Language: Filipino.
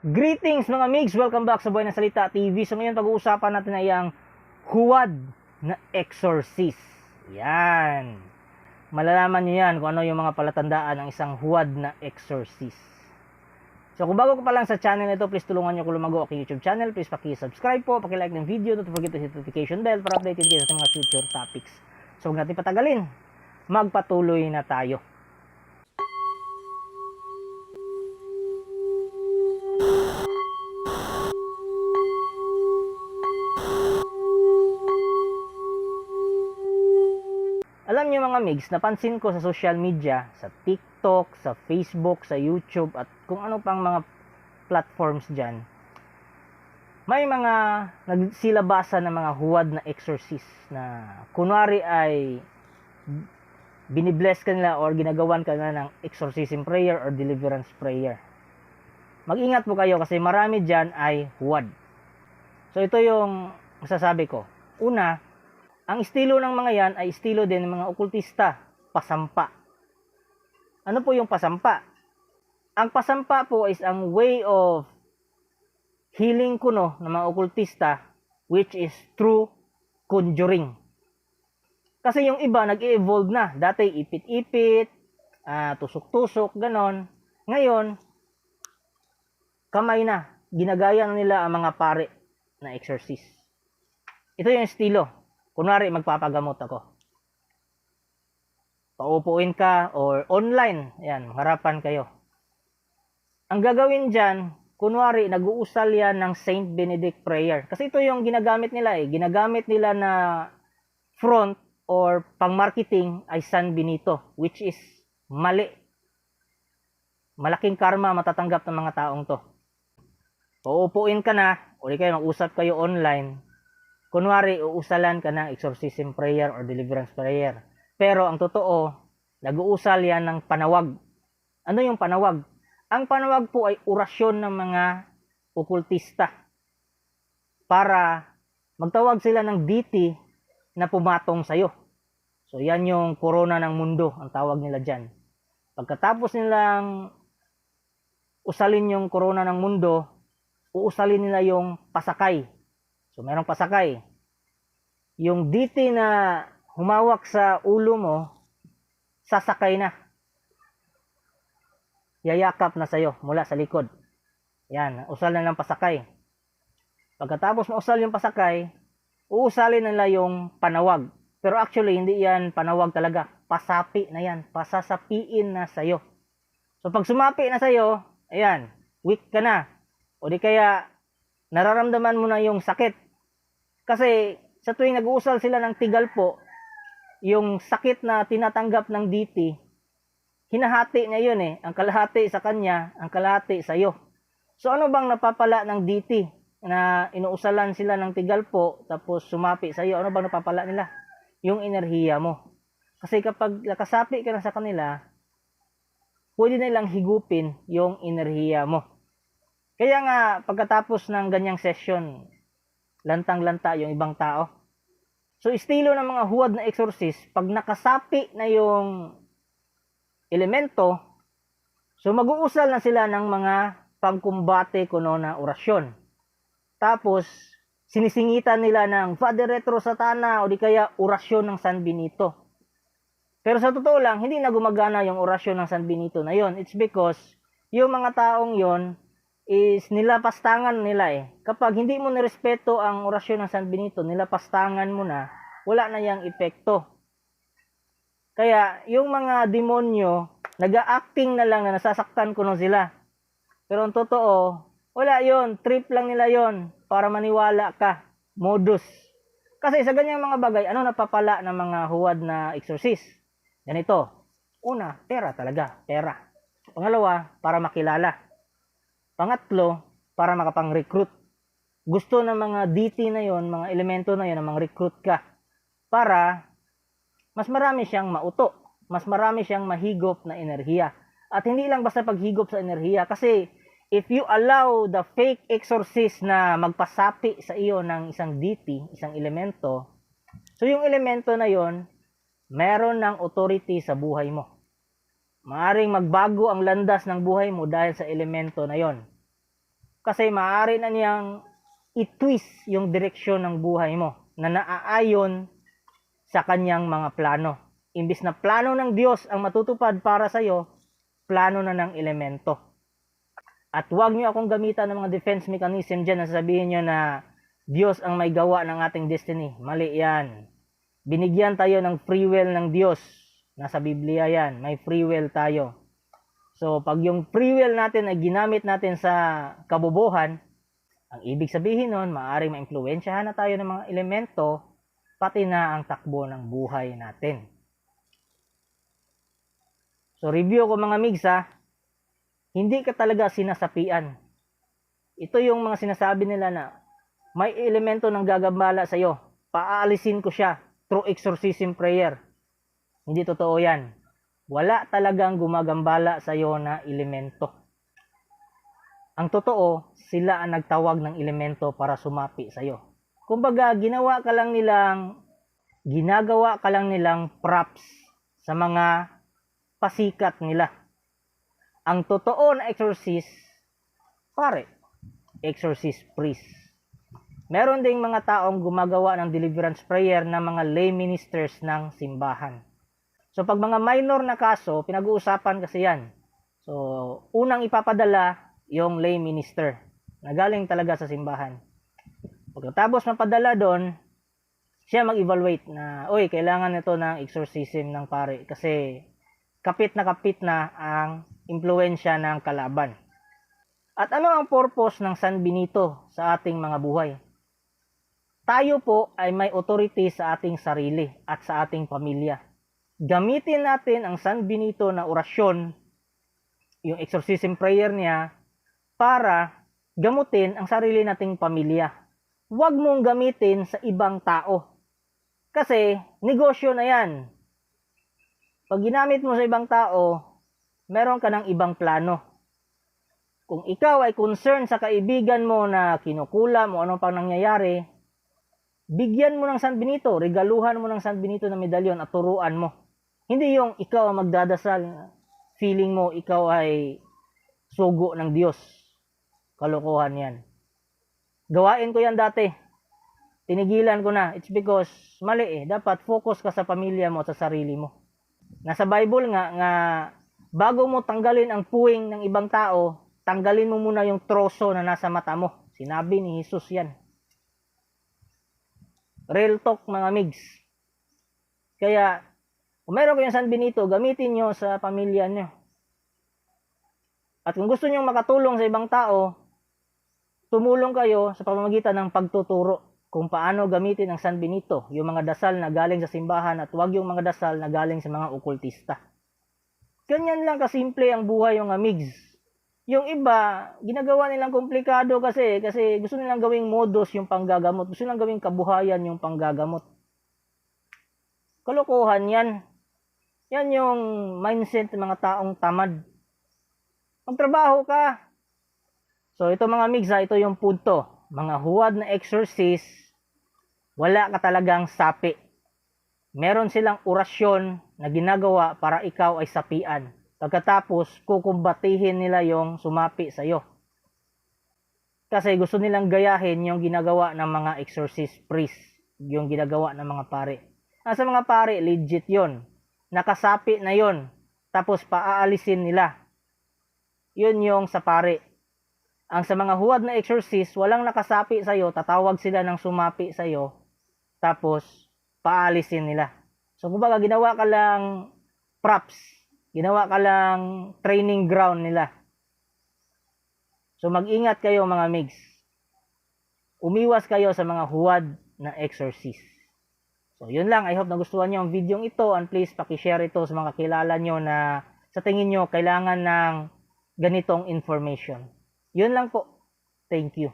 Greetings mga migs! Welcome back sa Buhay ng Salita TV. So ngayon pag-uusapan natin ay ang huwad na exorcist. Yan. Malalaman nyo yan kung ano yung mga palatandaan ng isang huwad na exorcist. So kung bago ko pa lang sa channel na ito, please tulungan nyo ko lumago aking YouTube channel. Please paki-subscribe po, paki-like ng video, don't forget to hit notification bell para updated kayo sa mga future topics. So huwag natin patagalin. Magpatuloy na tayo. Alam niyo mga migs, napansin ko sa social media, sa TikTok, sa Facebook, sa YouTube, at kung ano pang mga platforms dyan, may mga nagsilabasa ng mga huwad na exorcist na kunwari ay binibless kanila or ginagawan kanila ng exorcism prayer or deliverance prayer. Mag-ingat po kayo kasi marami dyan ay huwad. So ito yung masasabi ko. Una, ang estilo ng mga yan ay estilo din ng mga okultista, pasampa. Ano po yung pasampa? Ang pasampa po is ang way of healing kuno ng mga okultista which is through conjuring. Kasi yung iba nag-evolve na. Dati ipit-ipit, ah, tusok-tusok, ganon. Ngayon, kamay na. Ginagaya na nila ang mga pare na exorcist. Ito yung estilo. Kunwari, magpapagamot ako. Paupuin ka or online. Ayan, harapan kayo. Ang gagawin dyan, kunwari, nag-uusal yan ng Saint Benedict prayer. Kasi ito yung ginagamit nila eh. Ginagamit nila na front or pang-marketing ay San Benito, which is mali. Malaking karma matatanggap ng mga taong to. Paupuin ka na, di kayo mag-usap kayo online, kunwari uusalan ka ng exorcism prayer or deliverance prayer. Pero ang totoo, nag-uusal yan ng panawag. Ano yung panawag? Ang panawag po ay orasyon ng mga okultista para magtawag sila ng deity na pumatong sa'yo. So yan yung corona ng mundo, ang tawag nila dyan. Pagkatapos nilang usalin yung corona ng mundo, uusalin nila yung pasakay. So merong pasakay. Yung diti na humawak sa ulo mo, sasakay na. Yayakap na sa'yo mula sa likod. Yan, usal na ng pasakay. Pagkatapos mausal yung pasakay, uusalin nila yung panawag. Pero actually, hindi yan panawag talaga. Pasapi na yan. Pasasapiin na sa'yo. So pag sumapi na sa'yo, ayan, weak ka na. O di kaya, nararamdaman mo na yung sakit. Kasi sa tuwing nag-uusal sila ng tigal po, yung sakit na tinatanggap ng DT, hinahati niya yun eh. Ang kalahati sa kanya, ang kalahati sa iyo. So ano bang napapala ng DT na inuusalan sila ng tigal po tapos sumapi sa iyo? Ano bang napapala nila? Yung enerhiya mo. Kasi kapag nakasapi ka na sa kanila, pwede nilang higupin yung enerhiya mo. Kaya nga, pagkatapos ng ganyang session, lantang-lanta yung ibang tao. So, estilo ng mga huwad na exorcist, pag nakasapi na yung elemento, so mag-uusal na sila ng mga pangkumbate kuno na orasyon. Tapos, sinisingitan nila ng Father Retro Satana o di kaya orasyon ng San Benito. Pero sa totoo lang, hindi na gumagana yung orasyon ng San Benito na yon. It's because yung mga taong yon is nilapastangan nila eh. Kapag hindi mo nirespeto ang orasyon ng San Benito, nilapastangan mo na, wala na yung epekto. Kaya yung mga demonyo, nag-acting na lang na nasasaktan ko sila. Pero ang totoo, wala yon trip lang nila yon para maniwala ka. Modus. Kasi sa ganyang mga bagay, ano napapala ng mga huwad na exorcist? Ganito. Una, pera talaga. Pera. Pangalawa, para makilala. Pangatlo, para makapang-recruit. Gusto ng mga DT na yon, mga elemento na yon, na mang-recruit ka. Para mas marami siyang mauto. Mas marami siyang mahigop na enerhiya. At hindi lang basta paghigop sa enerhiya. Kasi if you allow the fake exorcist na magpasapi sa iyo ng isang DT, isang elemento, so yung elemento na yon, meron ng authority sa buhay mo. Maaring magbago ang landas ng buhay mo dahil sa elemento na yon. Kasi maaari na niyang i-twist yung direksyon ng buhay mo na naaayon sa kanyang mga plano. Imbis na plano ng Diyos ang matutupad para sa iyo, plano na ng elemento. At huwag niyo akong gamitan ng mga defense mechanism dyan na sasabihin niyo na Diyos ang may gawa ng ating destiny. Mali yan. Binigyan tayo ng free will ng Diyos. Nasa Biblia yan. May free will tayo. So, pag yung free will natin ay ginamit natin sa kabubuhan, ang ibig sabihin nun, maaaring maimpluwensyahan na tayo ng mga elemento, pati na ang takbo ng buhay natin. So, review ko mga migs ha, hindi ka talaga sinasapian. Ito yung mga sinasabi nila na may elemento ng gagambala sa iyo. Paalisin ko siya through exorcism prayer. Hindi totoo yan. Wala talagang gumagambala sa iyo na elemento. Ang totoo, sila ang nagtawag ng elemento para sumapi sa iyo. Kumbaga, ginawa ka lang nilang ginagawa ka lang nilang props sa mga pasikat nila. Ang totoo na exorcist, pare, exorcist priest. Meron ding mga taong gumagawa ng deliverance prayer na mga lay ministers ng simbahan. So pag mga minor na kaso, pinag-uusapan kasi yan. So unang ipapadala yung lay minister na galing talaga sa simbahan. Pagkatapos mapadala doon, siya mag-evaluate na, oy, kailangan nito ng exorcism ng pare kasi kapit na kapit na ang impluensya ng kalaban. At ano ang purpose ng San Benito sa ating mga buhay? Tayo po ay may authority sa ating sarili at sa ating pamilya. Gamitin natin ang San Benito na orasyon, yung exorcism prayer niya, para gamutin ang sarili nating pamilya. Huwag mong gamitin sa ibang tao. Kasi negosyo na yan. Pag ginamit mo sa ibang tao, meron ka ng ibang plano. Kung ikaw ay concerned sa kaibigan mo na kinukulam o ano pang nangyayari, bigyan mo ng San Benito, regaluhan mo ng San Benito na medalyon at turuan mo. Hindi yung ikaw ang magdadasal, feeling mo ikaw ay sugo ng Diyos. Kalokohan yan. Gawain ko yan dati. Tinigilan ko na. It's because mali eh. Dapat focus ka sa pamilya mo sa sarili mo. Nasa Bible nga, nga bago mo tanggalin ang puwing ng ibang tao, tanggalin mo muna yung troso na nasa mata mo. Sinabi ni Jesus yan. Real talk mga migs. Kaya, kung meron kayong San Benito, gamitin nyo sa pamilya nyo. At kung gusto nyo makatulong sa ibang tao, tumulong kayo sa pamamagitan ng pagtuturo kung paano gamitin ang San Benito, yung mga dasal na galing sa simbahan at huwag yung mga dasal na galing sa mga okultista. Ganyan lang kasimple ang buhay yung amigs. Yung iba, ginagawa nilang komplikado kasi kasi gusto nilang gawing modus yung panggagamot, gusto nilang gawing kabuhayan yung panggagamot. Kalokohan yan. Yan yung mindset ng mga taong tamad. Magtrabaho ka. So ito mga migs, ha, ito yung punto. Mga huwad na exorcist, wala ka talagang sapi. Meron silang orasyon na ginagawa para ikaw ay sapian. Pagkatapos, kukumbatihin nila yung sumapi sa iyo. Kasi gusto nilang gayahin yung ginagawa ng mga exorcist priest, yung ginagawa ng mga pare. Nasa mga pare, legit yon Nakasapi na yon Tapos paaalisin nila. Yun yung sa pare. Ang sa mga huwad na exorcist, walang nakasapi sa iyo, tatawag sila ng sumapi sa iyo, tapos paalisin nila. So kumbaga ginawa ka lang props, ginawa ka lang training ground nila. So mag-ingat kayo mga migs. Umiwas kayo sa mga huwad na exorcist. So yun lang, I hope nagustuhan niyo ang video ito and please paki-share ito sa mga kilala nyo na sa tingin nyo kailangan ng ganitong information. Yun lang po. Thank you.